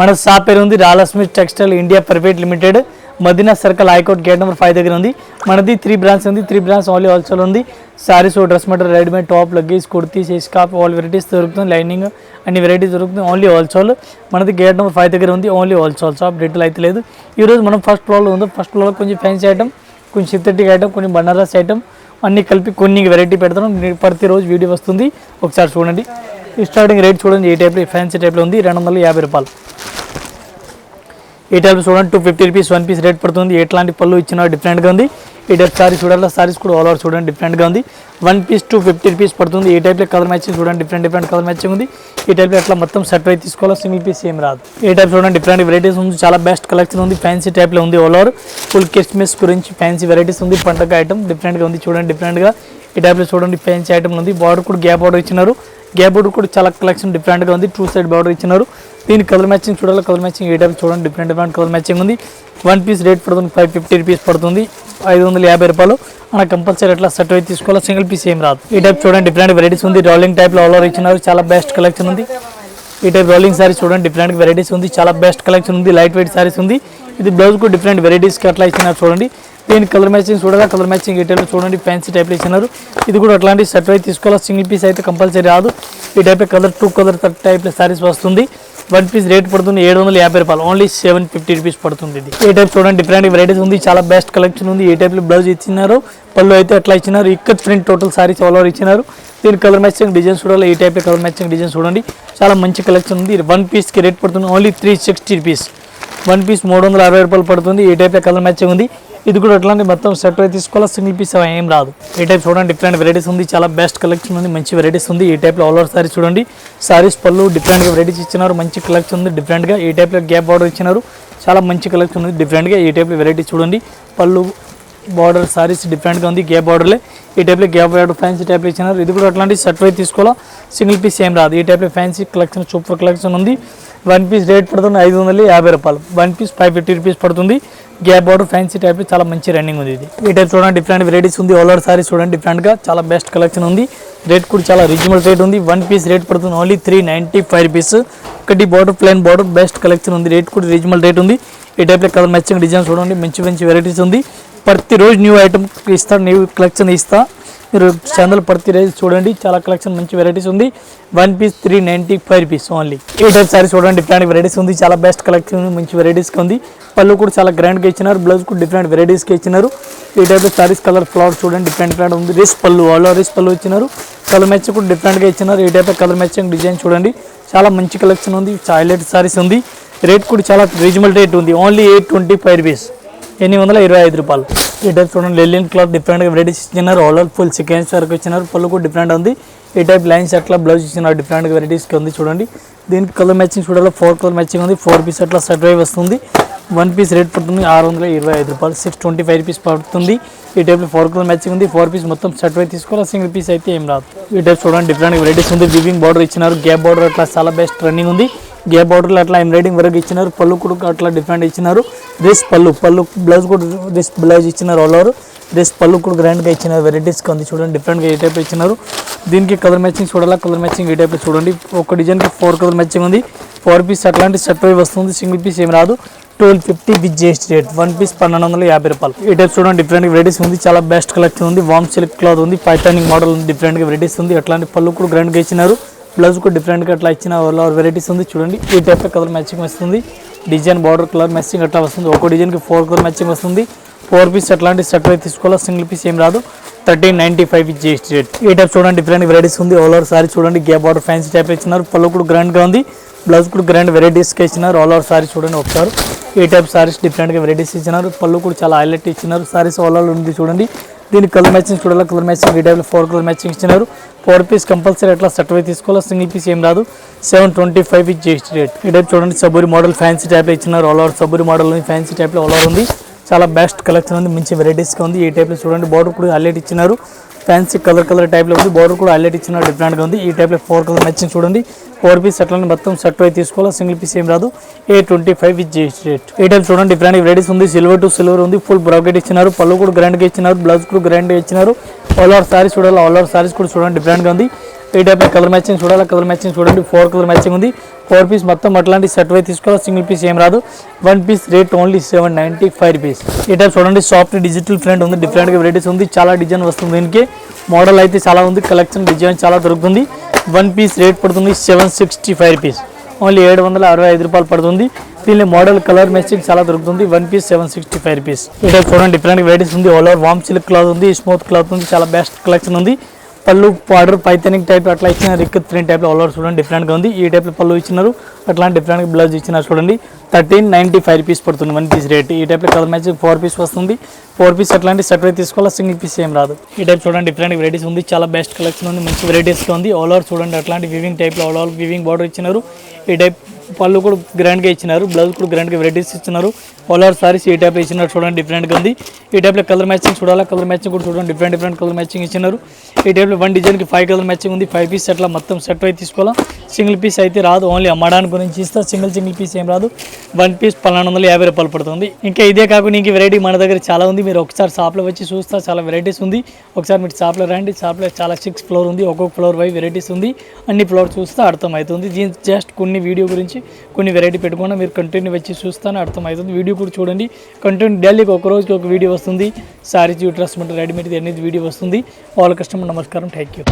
మన షాప్ పేరు ఉంది రాలక్ష్మి textile India private limited. Madina circle high court gate number five దగ్గర ఉంది. మనది త్రీ బ్రాంచ్ ఉంది. త్రీ బ్రాంచ్ ఓన్లీ హోల్సేల్ ఉంది. Saris dress material readymade top luggage kurtis scarf all varieties దొరుకుతుంది. Lining అన్ని వెరైటీస్ దొరుకుతుంది. ఓన్లీ హోల్సేల్ మనది gate number five దగ్గర ఉంది. ఓన్లీ హోల్సేల్ షాప్ డీటెయిల్ అయితే లేదు. ఈరోజు మనం ఫస్ట్ ఫ్లోర్లో ఉంది. ఫస్ట్ ఫ్లోర్లో కొంచెం ఫ్యాన్సీ ఐటమ్ కొంచెం సింథటిక్ ఐటమ్ కొన్ని బనారస్ ఐటమ్ అన్ని కలిపి కొన్ని వెరైటీ పెడతాం. ప్రతిరోజు వీడియో వస్తుంది. ఒకసారి చూడండి. ఈ స్టార్టింగ్ రేట్ చూడండి ఈ టైప్లో ఫ్యాన్సీ టైప్లో ఉంది రెండు వందల యాభై రూపాయలు. ఈ టైప్ చూడండి two fifty rupees one piece rate పడుతుంది. ఎట్లాంటి పళ్ళు ఇచ్చినా డిఫరెంట్గా ఉంది. ఈ టైప్ సారీ చూడాలి? సారీస్ కూడా ఆల్ ఓవర్ చూడండి డిఫరెంట్గా ఉంది. One piece two fifty rupees పడుతుంది. ఈ టైప్లో కలర్ మ్యాచింగ్ చూడండి డిఫరెంట్ డిఫరెంట్ కలర్ మ్యాచింగ్ ఉంది. ఈ టైప్లో అట్లా మొత్తం సెట్ అయితే తీసుకోవాలి? సింగిల్ పీస్ ఏం రాదు. ఈ టైప్ చూడండి డిఫరెంట్ వెరైటీస్ ఉంది. చాలా బెస్ట్ కలెక్షన్ ఉంది ఫ్యాన్సీ టైప్లో ఉంది ఆల్ ఓవర్ ఫుల్ కిస్మిస్ గురించి ఫ్యాన్సీ వెరైటీస్ ఉంది పండగ ఐటమ్ డిఫరెంట్గా ఉంది చూడండి డిఫరెంట్గా ఈ టైప్లో చూడండి ఫ్యాన్సీ ఐటమ్ ఉంది. బార్డర్ కూడా గ్యాప్ ఆర్డర్ ఇచ్చినారు. గ్యాప్ బోర్డు కూడా చాలా కలెక్షన్ డిఫరెంట్గా ఉంది. టూ సైడ్ బార్డర్ ఇచ్చినారు. దీని కలర్ మ్యాచింగ్ చూడాలి. కలర్ మ్యాచింగ్ ఏ టైప్ చూడండి. డిఫరెంట్ డిఫరెంట్ కలర్ మ్యాచింగ్ ఉంది. వన్ పీస్ రేట్ పడుతుంది. ఫైవ్ ఫిఫ్టీ రూపీస్ పడుతుంది. ఐదు వందల యాభై రూపాయలు. మన కంపల్సరీ అట్లా సెట్ అయితే తీసుకోవాలి సింగిల్ పీస్ ఏం రాదు. ఈ టైప్ చూడండి. డిఫరెంట్ వెరైటీస్ ఉంది. రోలింగ్ టైప్లో ఆల్ ఓవర్ ఇచ్చినారు. చాలా బెస్ట్ కలెక్షన్ ఉంది. ఈ టైప్ రోలింగ్ సారీస్ చూడండి. డిఫరెంట్ వెరైటీస్ ఉంది. చాలా బెస్ట్ కలెక్షన్ ఉంది. లైట్ వెయిట్ సారీస్ ఉంది. ఇది బ్లౌజ్ కూడా డిఫరెంట్ వెరైటీస్కి అట్లా ఇచ్చినారు చూడండి. దీని కలర్ మ్యాచింగ్ చూడగా కలర్ మ్యాచింగ్ ఈ టైప్లో చూడండి. ఫ్యాన్సీ టైప్లో ఇచ్చినారు. ఇది కూడా అట్లాంటి సెట్ అయితే తీసుకోవాలి? సింగిల్ పీస్ అయితే కంపల్సరీ రాదు. ఈ టైప్ కలర్ టూ కలర్ టైప్లో సారీస్ వస్తుంది. వన్ పీస్ రేట్ పడుతుంది ఏడు వందల యాభై రూపాయలు. ఓన్లీ సెవెన్ ఫిఫ్టీ రూపీస్ పడుతుంది ఇది. ఈ టైప్ చూడండి డిఫరెంట్ వెరైటీస్ ఉంది. చాలా బెస్ట్ కలెక్షన్ ఉంది. ఈ టైప్లో బ్లౌజ్ ఇచ్చినారు. పళ్ళు అయితే అట్లా ఇచ్చినారు. ఇక్కడ print total saris all over ఇచ్చినారు. దీని కలర్ మ్యాచింగ్ డిజైన్ చూడాలి? ఈ టైప్ కలర్ మ్యాచింగ్ డిజైన్ చూడండి. చాలా మంచి కలెక్షన్ ఉంది. వన్ పీస్కి రేట్ పడుతుంది. Only three sixty rupees one piece మూడు వందల అరవై రూపాయలు పడుతుంది. ఈ టైప్ కలర్ మ్యాచింగ్ ఉంది. ఇది కూడా అట్లాంటి మొత్తం సెట్ అయితే తీసుకోవాలి? సింగిల్ పీస్ ఏం రాదు. ఈ టైప్ చూడండి డిఫరెంట్ వెరైటీస్ ఉంది. చాలా బెస్ట్ కలెక్షన్ ఉంది మంచి వెరైటీస్ ఉంది. ఈ టైప్లో ఆల్ ఓవర్ సారీస్ చూడండి. సారీస్ పళ్ళు డిఫరెంట్గా వెరైటీస్ ఇచ్చినారు. మంచి కలెక్షన్ ఉంది డిఫరెంట్గా ఈ టైప్లో గ్యాప్ బార్డర్ ఇచ్చినారు. చాలా మంచి కలెక్షన్ ఉంది డిఫరెంట్గా ఈ టైప్లో వెరైటీస్ చూడండి. పళ్ళు బార్డర్ సారీస్ డిఫరెంట్గా ఉంది గ్యాప్ బార్డర్లే ఈ టైప్లో గ్యాప్ బార్డర్ ఫ్యాన్సీ టైప్లో ఇచ్చినారు. ఇది కూడా అట్లాంటి సెట్ అయితే తీసుకోవాలా? సింగిల్ పీస్ ఏం రాదు. ఈ టైప్లో ఫ్యాన్సీ కలెక్షన్ సూపర్ కలెక్షన్ ఉంది. వన్ పీస్ రేట్ పడుతుంది ఐదు వందల యాభై రూపాయలు. One piece five fifty rupees పడుతుంది. గ్యాప్ బార్డర్ ఫ్యాన్సీ టైప్ చాలా మంచి రన్నింగ్ ఉంది ఇది. ఈ టైప్ చూడండి డిఫరెంట్ వెరైటీస్ ఉంది. ఆల్ ఓవర్ సారీస్ చూడండి డిఫరెంట్గా చాలా బెస్ట్ కలెక్షన్ ఉంది. రేట్ కూడా చాలా రీజనబుల్ రేట్ ఉంది. వన్ పీస్ రేట్ పడుతుంది only three ninety five rupees ఒకటి border plain border best collection ఉంది. రేట్ కూడా రీజనబుల్ రేట్ ఉంది. ఈ టైప్లో కలర్ మ్యాచింగ్ డిజైన్ చూడండి మంచి మంచి వెరైటీస్ ఉంది. ప్రతిరోజు న్యూ ఐటమ్ ఇస్తా న్యూ కలెక్షన్ ఇస్తా. మీరు చందలు పడితే రేజ్ చూడండి. చాలా కలెక్షన్ మంచి వెరైటీస్ ఉంది. One piece three ninety five piece only ఈ టైప్ సారీ చూడండి డిఫరెంట్ వెరైటీస్ ఉంది. చాలా బెస్ట్ కలెక్షన్ మంచి వెరైటీస్కి ఉంది. పళ్ళు కూడా చాలా గ్రాండ్గా ఇచ్చినారు. బ్లౌజ్ కూడా డిఫరెంట్ వెరైటీస్కి ఇచ్చినారు. ఈ టైప్ సారీస్ కలర్ ఫ్లవర్ చూడండి డిఫరెంట్ డిఫరెంట్ ఉంది. రిస్ పళ్ళు ఆల్ రిస్ పళ్ళు ఇచ్చినారు. కలర్ మ్యాచ్ కూడా డిఫరెంట్గా ఇచ్చినారు. ఈ టైప్ కలర్ మ్యాచింగ్ డిజైన్ చూడండి. చాలా మంచి కలెక్షన్ ఉంది. హైలైట్ సారీస్ ఉంది. రేట్ కూడా చాలా రీజనబుల్ రేట్ ఉంది. Only eight twenty five rupees ఎనిమిది వందల ఇరవై ఐదు రూపాయలు. ఈ టైప్ చూడండి లెలిన్ క్లాత్ డిఫరెంట్గా వెరైటీస్ ఇచ్చినారు. ఆల్ ఓవర్ ఫుల్ చికెన్స్ వరకు ఇచ్చినారు. పళ్ళు కూడా డిఫరెంట్ ఉంది. ఈ టైప్ లైన్స్ అట్లా బ్లౌజ్ ఇచ్చినారు. డిఫరెంట్ వెరైటీస్కి ఉంది చూడండి. దీనికి కలర్ మ్యాచింగ్ చూడాలి. ఫోర్ కలర్ మ్యాచింగ్ ఉంది. ఫోర్ పీస్ అట్లా సెట్ వైవ్ వస్తుంది. వన్ పీస్ రేట్ పడుతుంది. ఆరు వందల ఇరవై ఐదు రూపాయలు. సిక్స్ ట్వంటీ ఫైవ్ రూపీస్ పడుతుంది. ఈ టైప్లో ఫోర్ కలర్ మ్యాచింగ్ ఉంది. ఫోర్ పీస్ మొత్తం సెట్ వైవ్ తీసుకోవాలి. సింగిల్ పీస్ అయితే ఏం రాదు. ఈ టైప్ చూడండి. డిఫరెంట్ వెరైటీస్ ఉంది. వివింగ్ బార్డర్ ఇచ్చినారు. గ్యాప్ బార్డర్ అట్లా చాలా బెస్ట్ రన్నింగ్ ఉంది. గే బార్డర్లు అట్లా ఎంబ్రాయిడింగ్ వరకు ఇచ్చినారు పళ్ళు కూడా అట్లా డిఫరెంట్ ఇచ్చినారు. రిస్ పళ్ళు పళ్ళు బ్లౌజ్ కూడా రిస్ బ్లౌజ్ ఇచ్చినారు ఆల్ ఓవర్ రిస్ పళ్ళు కూడా గ్రాండ్గా ఇచ్చినారు వెరైటీస్కి ఉంది చూడండి డిఫరెంట్గా ఈ టైప్ ఇచ్చినారు. దీనికి కలర్ మ్యాచింగ్ చూడాలా కలర్ మ్యాచింగ్ ఈ టైప్లో చూడండి. ఒక డిజైన్కి ఫోర్ కలర్ మ్యాచింగ్ ఉంది. ఫోర్ పీస్ అట్లాంటి సెట్ వస్తుంది సింగిల్ పీస్ ఏం రాదు. Twelve fifty with GST rate one piece పన్నెండు వందల యాభై రూపాయలు. ఈ టైప్ చూడండి డిఫరెంట్ వెరైటీస్ ఉంది చాలా బెస్ట్ కలెక్షన్ ఉంది. వామ్ సిల్క్ క్లాత్ ఉంది పైటానిక్ మోడల్ ఉంది డిఫరెంట్గా వెరైటీస్ ఉంది. అట్లాంటి పళ్ళు కూడా గ్రాండ్గా ఇచ్చినారు. బ్లౌజ్ కూడా డిఫరెంట్గా అట్లా ఇచ్చిన వెరైటీస్ ఉంది. చూడండి ఈ టైప్ కలర్ మ్యాచింగ్ వస్తుంది. డిజైన్ బార్డర్ కలర్ మ్యాచింగ్ అట్లా వస్తుంది. ఒక డిజైన్కి ఫోర్ కలర్ మ్యాచింగ్ వస్తుంది. ఫోర్ పీస్ అట్లాంటి సెట్ అయితే తీసుకోవాలి? సింగిల్ పీస్ ఏం రాదు. Thirteen ninety five with GST rate ఈ టైప్ చూడండి డిఫరెంట్ వెరైటీస్ ఉంది. ఆల్ ఓవర్ సారీ చూడండి గ్యాప్ బార్డర్ ఫ్యాన్సీ టైప్ ఇచ్చినారు. పళ్ళు కూడా గ్రాండ్గా ఉంది. బ్లౌజ్ కూడా గ్రాండ్ వెరైటీస్కి ఇచ్చినారు. ఆల్ ఓవర్ సారీ చూడండి ఒకసారి. ఈ టైప్ సారీస్ డిఫరెంట్గా వెరైటీస్ ఇచ్చినారు. పళ్ళు కూడా చాలా హైలైట్ ఇచ్చినారు. సారీస్ ఆల్ ఓవర్ ఉంది చూడండి. దీనికి కలర్ మ్యాచింగ్ చూడాలి? కలర్ మ్యాచింగ్ ఈ టైప్లో ఫోర్ కలర్ మ్యాచింగ్ ఇచ్చినారు. ఫోర్ పీస్ కంపల్సరీ అట్లా సెట్ తీసుకోవాలి సింగిల్ పీస్ ఏం రాదు. Seven twenty five with GST rate ఈ టైప్ చూడండి సబూరి మోడల్ ఫ్యాన్సీ టైప్లో ఇచ్చినారు. ఆల్ ఓవర్ సబూరి మోడల్ ఉంది ఫ్యాన్సీ టైప్లో ఆల్ ఓవర్ ఉంది. చాలా బెస్ట్ కలెక్షన్ ఉంది. మంచి వెరైటీస్గా ఉంది. ఈ టైప్లో చూడండి బార్డర్ కూడా హైలైట్ ఇచ్చినారు. ఫ్యాన్సీ కలర్ కలర్ టైప్లో ఉంది. బార్డర్ కూడా హైలైట్ ఇచ్చినారు. డిఫరెంట్గా ఉంది. ఈ టైప్లో ఫోర్ కలర్ నచ్చింది చూడండి. ఫోర్ పీస్ అట్లనే మొత్తం సెట్ అయి తీసుకోవాలి? సింగిల్ పీస్ ఏం రాదు. Eight twenty five with GST rate ఈ టైప్ చూడండి డిఫరెంట్ వెరైటీస్ ఉంది. సిల్వర్ టు సిల్వర్ ఉంది. ఫుల్ బ్రాకెట్ ఇచ్చినారు. పళ్ళు కూడా గ్రాండ్గా ఇచ్చినారు. బ్లౌజ్ కూడా గ్రాండ్గా ఇచ్చినారు. ఆల్ ఓవర్ సారీస్ చూడాలి? ఆల్ ఓవర్ సారీస్ కూడా చూడండి డిఫరెంట్గా ఉంది. ఈ టైప్ కలర్ మ్యాచింగ్ చూడాలి? కలర్ మ్యాచింగ్ చూడండి. ఫోర్ కలర్ మ్యాచింగ్ ఉంది. ఫోర్ పీస్ మొత్తం అట్లాంటి సెట్ వై తీసుకోవాలి. సింగిల్ పీస్ ఏం రాదు. One piece rate only seven ninety five rupees. ఈ టైప్ చూడండి సాఫ్ట్ డిజిటల్ ప్రింట్ ఉంది డిఫరెంట్గా వెరైటీస్ ఉంది. చాలా డిజైన్ వస్తుంది దీనికి. మోడల్ అయితే చాలా ఉంది కలెక్షన్ డిజైన్ చాలా దొరుకుతుంది. వన్ పీస్ రేట్ పడుతుంది seven sixty five rupees. Only ఏడు వందల అరవై ఐదు రూపాయలు పడుతుంది. దీనిలో మోడల్ కలర్ మ్యాచింగ్ చాలా దొరుకుతుంది one piece seven sixty five rupees. ఈ చూడండి డిఫరెంట్ వెరైటీస్ ఉంది. ఆల్ ఓవర్ వామ్ సిల్క్ క్లాత్ ఉంది స్మూత్ క్లాత్ ఉంది చాలా బెస్ట్ కలెక్షన్ ఉంది. పళ్ళు బార్డర్ పైథనిక్ టైప్ అట్లా ఇచ్చిన రిక్ త్రీ టైప్లో ఆల్ ఓవర్ చూడండి. డిఫరెంట్గా ఉంది. ఈ టైప్లో పళ్ళు ఇచ్చినారు. అట్లాంటి డిఫరెంట్ బ్లౌజ్ ఇచ్చినారు చూడండి. థర్టీన్ నైంటీ ఫైవ్ రూపీస్ పడుతుంది వన్ పీస్ రేట్ ఈ టైప్లో కలర్ మ్యాచ్ ఫోర్ పీస్ వస్తుంది. ఫోర్ పీస్ అట్లాంటి సెట్ తీసుకోవాలి? సింగిల్ పీస్ ఏం రాదు. ఈ టైప్ చూడండి డిఫరెంట్ వెరైటీస్ ఉంది. చాలా బెస్ట్ కలెక్షన్ ఉంది. మంచి వెరైటీస్గా ఉంది. ఆల్ ఓవర్ చూడండి. అట్లాంటి వివింగ్ టైప్లో ఆల్ ఓవర్ వివింగ్ బార్డర్ ఇచ్చినారు. ఈ టైప్ పళ్ళు కూడా గ్రాండ్గా ఇచ్చినారు. బ్లౌజ్ కూడా గ్రాండ్గా వెరైటీస్ ఇచ్చినారు. ఆల్ సారీస్ ఈ టైప్లో ఇచ్చినారు చూడండి డిఫరెంట్గా ఉంది. ఈ టైప్లో కలర్ మ్యాచింగ్ చూడాలా? కలర్ మ్యాచింగ్ కూడా చూడండి డిఫరెంట్ డిఫరెంట్ కలర్ మ్యాచింగ్ ఇచ్చినారు. ఈ టైప్లో వన్ డిజైన్కి ఫైవ్ కలర్ మ్యాచింగ్ ఉంది. ఫైవ్ పీస్ అట్లా మొత్తం సెట్ అయితే తీసుకోవాలా? సింగిల్ పీస్ అయితే రాదు. ఓన్లీ అమ్మడానికి గురించి ఇస్తా. సింగిల్ సింగిల్ పీస్ ఏం రాదు. వన్ పీస్ పన్నెండు వందల యాభై రూపాయలు పడుతుంది. ఇంకా ఇదే కాకుండా ఇంక వెరైటీ మన దగ్గర చాలా ఉంది. మీరు ఒకసారి షాప్లో వచ్చి చూస్తా చాలా వెరైటీస్ ఉంది. ఒకసారి మీరు షాప్లో రండి. షాప్లో చాలా సిక్స్ ఫ్లోర్ ఉంది. ఒక్కొక్క ఫ్లోర్ వై వెరైటీస్ ఉంది. అన్ని ఫ్లోర్ చూస్తే అర్థమవుతుంది. దీని జస్ట్ కొన్ని వీడియో గురించి కొన్ని వెరైటీ పెట్టుకున్నా మీరు కంటిన్యూ వచ్చి చూస్తానే అర్థమవుతుంది. వీడియో కూడా చూడండి. కంటిన్యూ డైలీకి ఒక రోజుకి ఒక వీడియో వస్తుంది. సారీస్ డ్రెస్ రెడీమేడ్ అనేది వీడియో వస్తుంది. వాళ్ళ కస్టమర్ నమస్కారం. Thank you